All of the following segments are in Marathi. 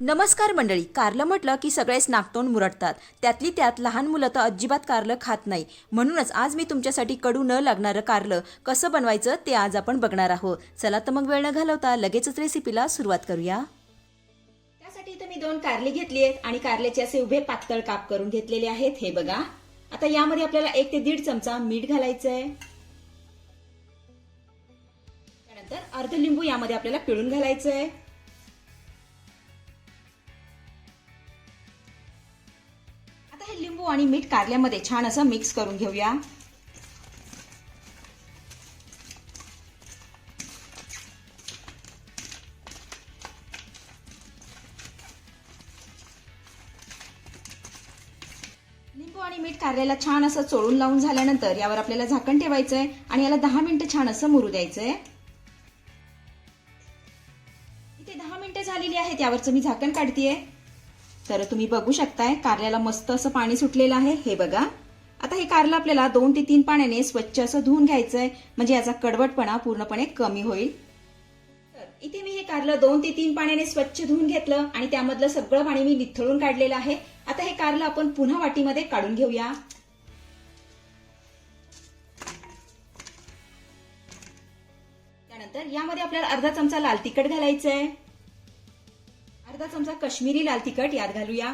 नमस्कार मंडळी कारलं म्हटलं की सगळेच नाकतोंड मुरडतात. त्यातली त्यात लहान मुलं तर अजिबात कारलं खात नाही. म्हणूनच आज मी तुमच्यासाठी कडू न लागणारं कारलं कसं बनवायचं ते आज आपण बघणार आहोत. चला तर मग वेळ न घालवता लगेचच रेसिपीला सुरुवात करूया. त्यासाठी इथं मी दोन कारले घेतली आहेत आणि कारल्याचे असे उभे पातळ काप करून घेतलेले आहेत. हे बघा. आता यामध्ये आपल्याला एक ते दीड चमचा मीठ घालायचं आहे त्यानंतर अर्ध लिंबू यामध्ये आपल्याला पिळून घालायचं आहे लिंबू आणि मीठ कारल्यामध्ये छान असं मिक्स करून घेऊया. लिंबू आणि मीठ कारल्याला छान असं चोळून लावून झाल्यानंतर यावर आपल्याला झाकण ठेवायचंय आणि याला दहा मिनिटं छान असं मुरू द्यायचंय. इथे दहा मिनिटं झालेली आहेत यावरचं मी झाकण काढतीये. तर तुम्ही बघू शकताय कारल्याला मस्त असं पाणी सुटलेलं आहे. हे बघा. आता हे कारलं आपल्याला दोन ते तीन पाण्याने स्वच्छ असं धुवून घ्यायचं आहे म्हणजे याचा कडवटपणा पूर्णपणे कमी होईल. तर इथे मी हे कारलं दोन ते तीन पाण्याने स्वच्छ धुवून घेतलं आणि त्यामधलं सगळं पाणी मी निथळून काढलेलं आहे. आता हे कारलं आपण पुन्हा वाटीमध्ये काढून घेऊया. त्यानंतर यामध्ये आपल्याला अर्धा चमचा लाल तिखट घालायचं आहे अर्धा चमचा कश्मीरी लाल तिखट यात घालूया.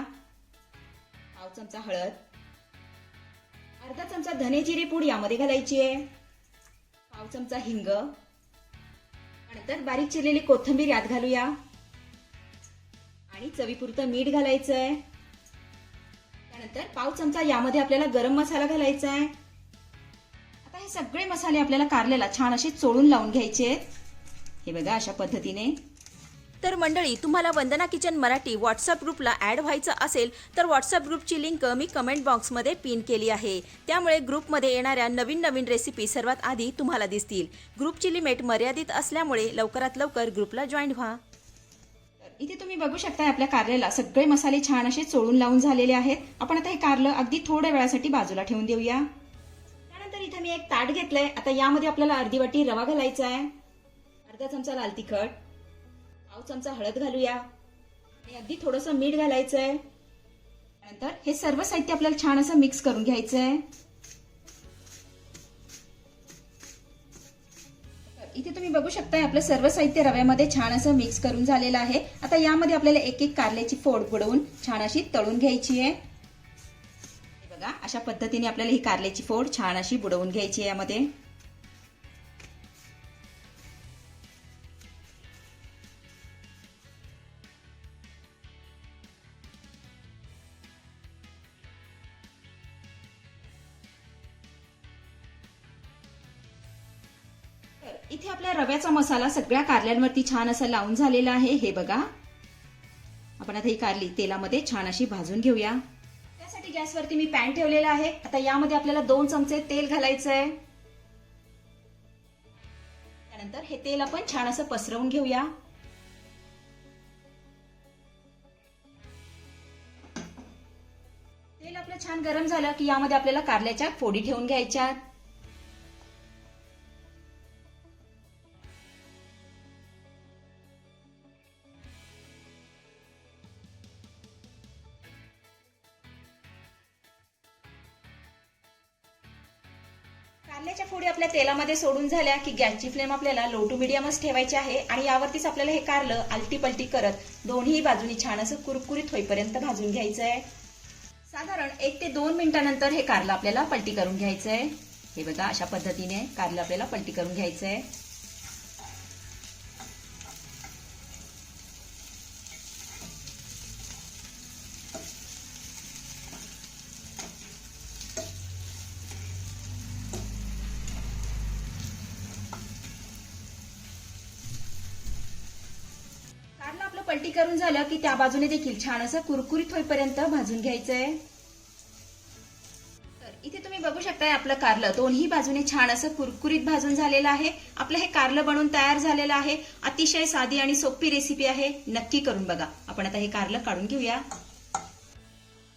पाव चमचा हळद. अर्धा चमचा धने जिरे पूड यामध्ये घालायची आहे. पाव चमचा हिंग. नंतर बारीक चिरलेली कोथिंबीर यात घालूया. आणि चवीपुरतं मीठ घालायचं आहे त्यानंतर पाव चमचा यामध्ये आपल्याला गरम मसाला घालायचा आहे आता हे सगळे मसाले आपल्याला कारल्याला छान असे चोळून लावून घ्यायचे आहेत. हे बघा अशा पद्धतीने. तर मंडळी तुम्हाला वंदना किचन मराठी व्हॉट्सअप ग्रुपला ॲड व्हायचं असेल तर व्हॉट्सअप ग्रुपची लिंक मी कमेंट बॉक्समध्ये पिन केली आहे. त्यामुळे ग्रुपमध्ये येणाऱ्या नवीन नवीन रेसिपी सर्वात आधी तुम्हाला दिसतील. ग्रुपची लिमिट मर्यादित असल्यामुळे लवकरात लवकर ग्रुपला जॉईन व्हा. तर इथे तुम्ही बघू शकता आपल्या कारल्याला सगळे मसाले छान असे चोळून लावून झालेले आहेत. आपण आता हे कारलं अगदी थोड्या वेळासाठी बाजूला ठेवून देऊया. त्यानंतर इथे मी एक ताट घेतलंय. आता यामध्ये आपल्याला अर्धी वाटी रवा घालायचा आहे अर्धा चमचा लाल तिखट. पाव चमचा हळद घालूया. आणि अगदी थोडंसं मीठ घालायचं आहे त्यानंतर हे सर्व साहित्य आपल्याला छान असं मिक्स करून घ्यायचं आहे इथे तुम्ही बघू शकता आपलं सर्व साहित्य रव्यामध्ये छान असं मिक्स करून झालेलं आहे. आता यामध्ये आपल्याला एक एक कारल्याची फोड बुडवून छान अशी तळून घ्यायची आहे. बघा अशा पद्धतीने आपल्याला ही कारल्याची फोड छान अशी बुडवून घ्यायची आहे यामध्ये. इथे आपल्या रव्याचा मसाला सगळ्या कारल्यांवरती छान असं लावून झालेला आहे. हे बघा. आपण आता ही कारली तेलामध्ये छान अशी भाजून घेऊया. त्यासाठी गॅसवरती मी पॅन ठेवलेला आहे. आता यामध्ये आपल्याला दोन चमचे तेल घालायचं आहे त्यानंतर हे तेल आपण छान असं पसरवून घेऊया. तेल आपलं छान गरम झालं की यामध्ये आपल्याला कारल्याच्या फोडी ठेवून घ्यायच्या कारल्याच्या फोडी आपल्या तेलामध्ये सोडून झाल्या की गॅसची फ्लेम आपल्याला लो टू मिडियमच ठेवायची आहे आणि यावरतीच आपल्याला हे कारलं आलटीपलटी करत दोन्ही बाजूनी छान असं कुरकुरीत होईपर्यंत भाजून घ्यायचं आहे साधारण एक ते दोन मिनिटानंतर हे कारलं आपल्याला पलटी करून घ्यायचं आहे हे बघा अशा पद्धतीने कारलं आपल्याला पलटी करून घ्यायचं आहे पलटी करून झालं की त्या बाजूने देखील छान असं कुरकुरीत होईपर्यंत भाजून घ्यायचंय. तर इथे तुम्ही बघू शकताय आपलं कारलं. दोन्ही बाजूने छान असं कुरकुरीत भाजून झालेलं आहे. आपलं हे कारलं बनवून तयार झालेलं आहे. अतिशय साधी आणि सोपी रेसिपी आहे. नक्की करून बघा. आपण आता हे कारलं काढून घेऊया.